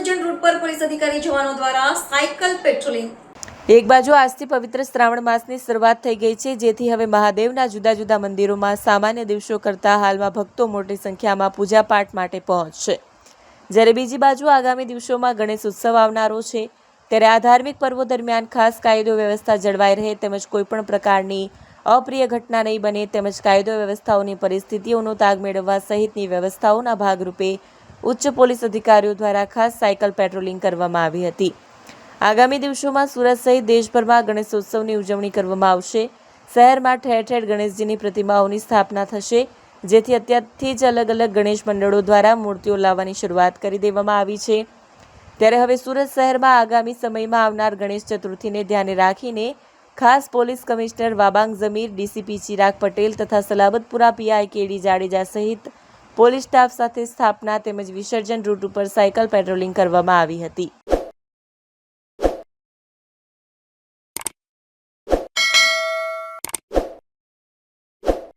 વિસર્જન રૂટ પર પોલીસ અધિકારી જવાનો દ્વારા સાયકલ પેટ્રોલિંગ. એક બાજુ આજથી પવિત્ર શ્રાવણ માસની શરૂઆત થઈ ગઈ છે, જેથી હવે મહાદેવના જુદા જુદા મંદિરોમાં સામાન્ય દિવસો કરતાં હાલમાં ભક્તો મોટી સંખ્યામાં પૂજાપાઠ માટે પહોંચશે જ્યારે બીજી બાજુ આગામી દિવસોમાં ગણેશ ઉત્સવ આવનારો છે, ત્યારે આ ધાર્મિક પર્વો દરમિયાન ખાસ કાયદો વ્યવસ્થા જળવાઈ રહે તેમજ કોઈપણ પ્રકારની અપ્રિય ઘટના નહીં બને તેમજ કાયદો વ્યવસ્થાઓની પરિસ્થિતિઓનો તાગ મેળવવા સહિતની વ્યવસ્થાઓના ભાગરૂપે ઉચ્ચ પોલીસ અધિકારીઓ દ્વારા ખાસ સાયકલ પેટ્રોલિંગ કરવામાં આવી હતી. આગામી દિવસોમાં સુરત સહિત દેશભરમાં ગણેશોત્સવની ઉજવણી કરવામાં આવશે. શહેરમાં ઠેર ઠેર ગણેશજીની પ્રતિમાઓની સ્થાપના થશે, જેથી અત્યારથી જ અલગ અલગ ગણેશ મંડળો દ્વારા મૂર્તિઓ લાવવાની શરૂઆત કરી દેવામાં આવી છે. ત્યારે હવે સુરત શહેરમાં આગામી સમયમાં આવનાર ગણેશ ચતુર્થીને ધ્યાને રાખીને ખાસ police commissioner Wabang Zamir, DCP Chirag Patel તથા સલાબતપુરા પીઆઈ કેડી જાડેજા સહિત પોલીસ સ્ટાફ સાથે સ્થાપના તેમજ વિસર્જન રૂટ ઉપર સાયકલ પેટ્રોલિંગ કરવામાં આવી હતી.